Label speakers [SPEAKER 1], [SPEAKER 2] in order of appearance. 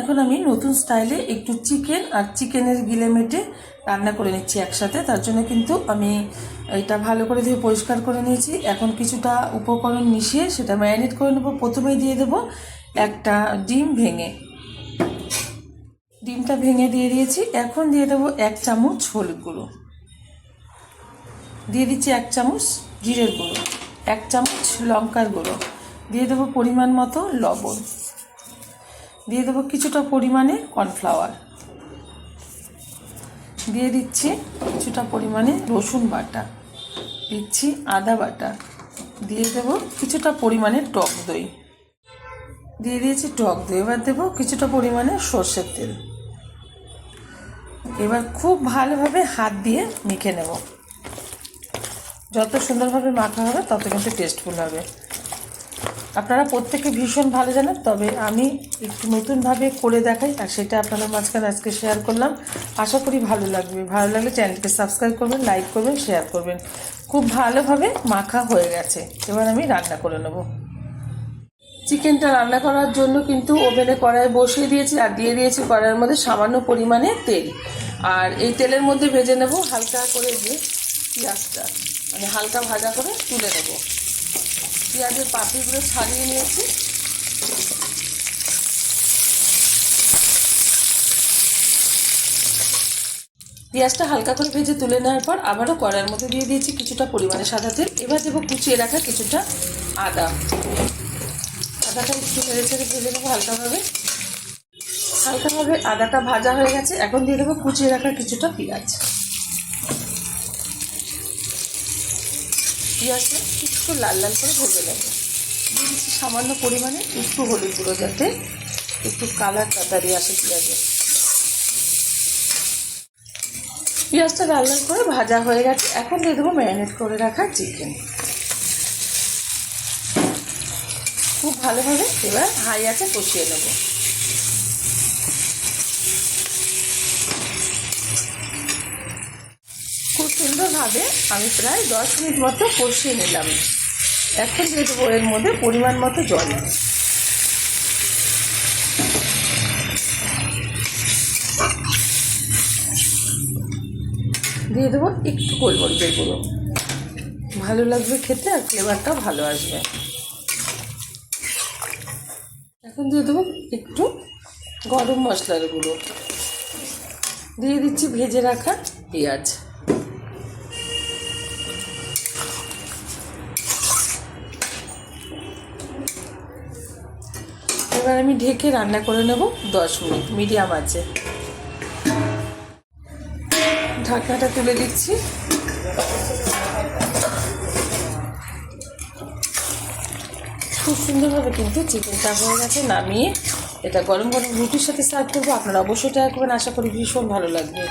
[SPEAKER 1] এখন আমি নতুন স্টাইলে একটু চিকেন আর চিকেনের গিলে মেটে রান্না করে নিচ্ছি একসাথে। তার জন্য কিন্তু আমি এটা ভালো করে ধুয়ে পরিষ্কার করে নিয়েছি। এখন কিছুটা উপকরণ মিশিয়ে সেটা ম্যারিনেট করে নেব। প্রথমেই দিয়ে দেবো একটা ডিম ভেঙে। ডিমটা ভেঙে দিয়ে দিয়েছি। এখন দিয়ে দেবো এক চামচ হলুদ গুঁড়ো। দিয়ে দিচ্ছি এক চামচ জিরের গুঁড়ো। এক চামচ লঙ্কার গুঁড়ো। দিয়ে দেবো পরিমাণ মতো লবণ। দিয়ে দেবো কিছুটা পরিমাণে কর্নফ্লাওয়ার। দিয়ে দিচ্ছি কিছুটা পরিমাণে রসুন বাটা। দিচ্ছি আদা বাটা। দিয়ে দেবো কিছুটা পরিমাণে টক দই। দিয়ে দিয়েছি টক দই। এবার দেবো কিছুটা পরিমাণে সর্ষের তেল। এবার খুব ভালোভাবে হাত দিয়ে মেখে নেব। যত সুন্দরভাবে মাখা হবে তত কিন্তু টেস্টফুল হবে। আপনারা প্রত্যেকে ভীষণ ভালো জানেন, তবে আমি একটু নতুনভাবে করে দেখাই, আর সেটা আপনাদের মাঝখানে আজকে শেয়ার করলাম। আশা করি ভালো লাগবে। ভালো লাগলে চ্যানেলকে সাবস্ক্রাইব করবেন লাইক করবেন শেয়ার করবেন। খুব ভালোভাবে মাখা হয়ে গেছে। এবার আমি রান্না করে নেব। চিকেনটা রান্না করার জন্য কিন্তু ওভেনে কড়াই বসিয়ে দিয়েছি, আর দিয়ে দিয়েছি কড়াইয়ের মধ্যে সামান্য পরিমাণে তেল। আর এই তেলের মধ্যে ভেজে নেব হালকা করে যে পেঁয়াজটা মানে হালকা ভাজা করে তুলে নেব। পেঁয়াজের পাপড়িগুলো ছাড়িয়ে নিয়েছি। পেঁয়াজটা হালকা করে ভেজে তুলে নেওয়ার পর আবারও কড়াইয়ের মধ্যে দিয়ে দিয়েছি কিছুটা পরিমাণে সাদা তেল। এবার দেবো কুচিয়ে রাখা কিছুটা আদা। আদাটা একটু নেড়ে চেড়ে ভেজে নেব হালকাভাবে। হালকাভাবে আদাটা ভাজা হয়ে গেছে। এখন দিয়ে দেবো কুচিয়ে রাখা কিছুটা পেঁয়াজ। পেঁয়াজটা একটু লাল লাল করে ভেজে নেব। দিয়ে দিচ্ছি সামান্য পরিমাণে একটু হলুদ গুঁড়ো যাতে একটু কালার তাড়াতাড়ি আসে পেঁয়াজে পেঁয়াজটা লাল লাল করে ভাজা হয়ে গেছে। এখন দিয়ে দেবো ম্যারিনেট করে রাখা চিকেন। খুব ভালোভাবে এবার হাই আছে কষিয়ে নেব। সুন্দরভাবে আমি প্রায় দশ মিনিট মতো কষিয়ে নিলাম। এখন দেবো এর মধ্যে পরিমাণ মতো জল। দিয়ে দেবো একটু গোলমরিচের গুঁড়ো। ভালো লাগবে খেতে আর ফ্লেভারটাও ভালো আসবে। এখন দিয়ে দেবো একটু গরম মশলার গুঁড়ো। দিয়ে দিচ্ছি ভেজে রাখা পেঁয়াজ। এবার আমি ঢেকে রান্না করে নেব দশ মিনিট, মিডিয়াম আছে। ঢাকনাটা তুলে দিচ্ছি। খুব সুন্দরভাবে কিন্তু চিকেনটা হয়ে গেছে, নামিয়ে এটা গরম গরম রুটির সাথে সার্ভ করব। আপনারা অবশ্যই ট্রাই করবেন, আশা করি ভীষণ ভালো লাগবে।